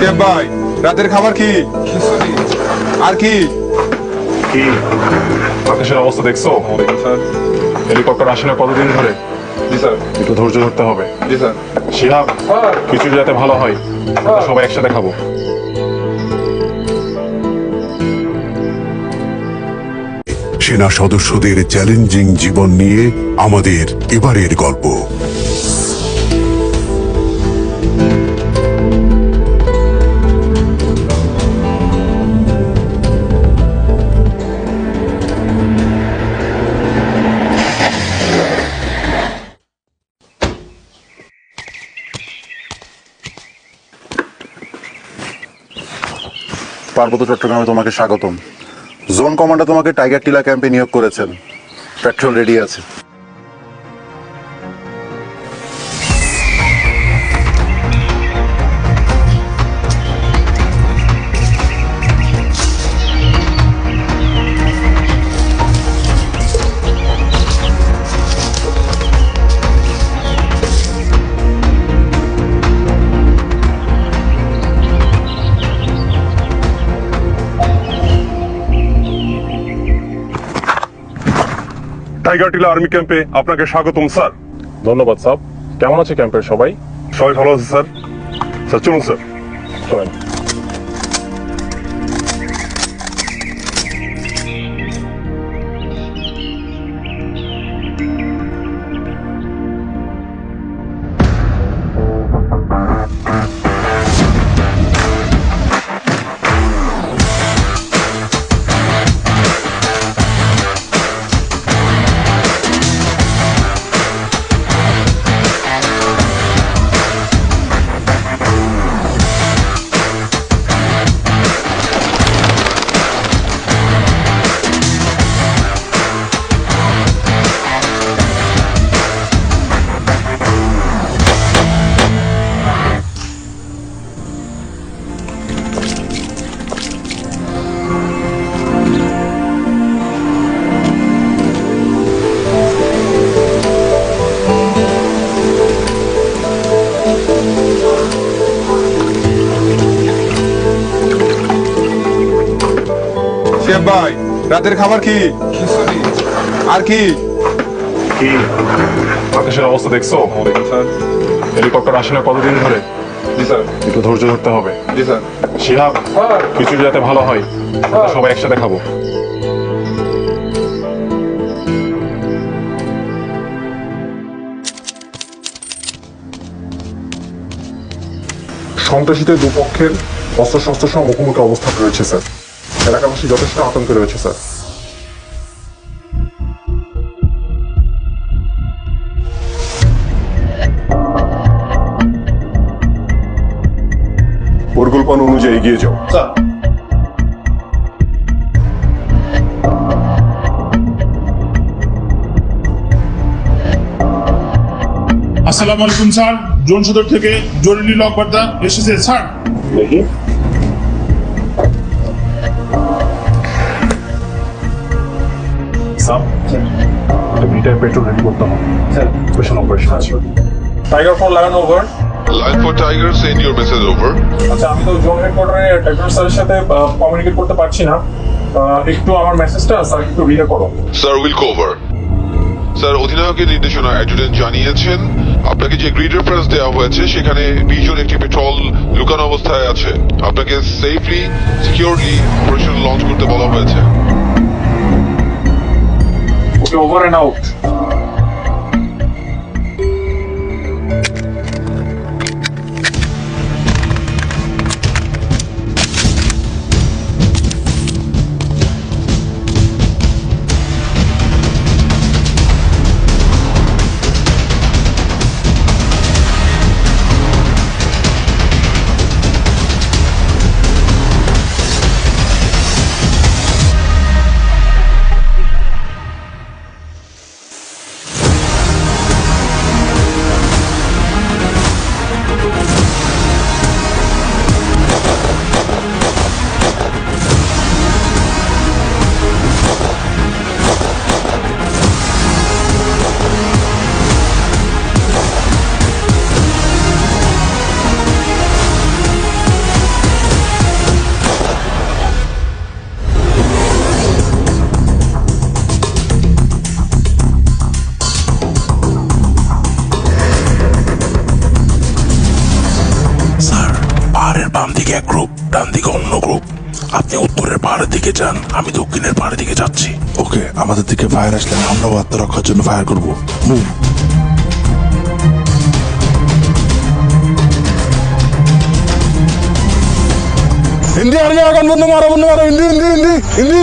শিয়াব ভাই রাতের খাবার কি? আর কি? কি? আকাশের অবস্থা দেখছ? হেলিকপ্টার আসে না কতদিন ধরে? জি স্যার। একটু ধৈর্য ধরতে হবে। জি স্যার। শিহাব কিছু যাতে ভালো হয় সবাই একসাথে খাব। সেনা সদস্যদের চ্যালেঞ্জিং জীবন নিয়ে আমাদের এবারের গল্প। পার্বত্য চট্টগ্রামে তোমাকে স্বাগতম। জোন কমান্ডার তোমাকে টাইগার টিলা ক্যাম্পে নিয়োগ করেছেন। পেট্রোল রেডি আছে। টাইগার টিলা আর্মি ক্যাম্পে আপনাকে স্বাগতম স্যার। ধন্যবাদ স্যার কেমন আছে ক্যাম্পের সবাই? সবাই ভালো আছে স্যার। স্যার চলুন স্যার। চলেন। শিয়াব ভাই রাতের খাবার কি? আর কি? অবস্থা দেখছ? হেলিকপ্টার আসে না কতদিন ধরে? একটু ধৈর্য ধরতে হবে। শিহাব কিছু যাতে ভালো হয়। সবাই একসাথে খাব। সন্ত্রাসীদের দুপক্ষের অস্ত্রশস্ত্র সহ মুখোমুখি অবস্থান রয়েছে স্যার। এলাকাবাসী যথেষ্ট আতঙ্কে রয়েছে স্যার। পরিকল্পনা অনুযায়ী এগিয়ে যাও। আসসালামু আলাইকুম স্যার। জোন সদর থেকে জরুরি লক বার্তা এসেছে স্যার। সাম মিটার পেট্রোল রেডি করতে হবে অপারেশন আছে টাইগার ফোন লাগানো over for Tiger, send your message over. আচ্ছা আমি তো জোন হেডকোয়ার্টারে টাইগার স্যারের সাথে কমিউনিকেট করতে পারছি না। একটু আমার মেসেজটা স্যার একটু রিলে করো। স্যার উইল কোভার স্যার অধিনায়কের নির্দেশনা অ্যাডজুটেন্ট জানিয়েছেন আপনাকে যে গ্রিড রেফারেন্স দেওয়া হয়েছে সেখানে বিশ একটি পেট্রোল লুকানো অবস্থায় আছে। আপনাকে সেফলি সিকিউরলি অপারেশন লঞ্চ করতে বলা হয়েছে। ওকে ওভার এন্ড আউট এক গ্রুপ ডান দিকে অন্য গ্রুপ আপনি উত্তরের পাহাড়ের দিকে যান, আমি দক্ষিণের পাহাড়ের দিকে যাচ্ছি। ওকে, আমাদের দিকে ফায়ার আসলে আমরাও আত্মরক্ষার জন্য ফায়ার করব। মুভ হিন্দি আর্মি আগান বন্ধু মারো বন্ধু মারো হিন্দি হিন্দি হিন্দি হিন্দি।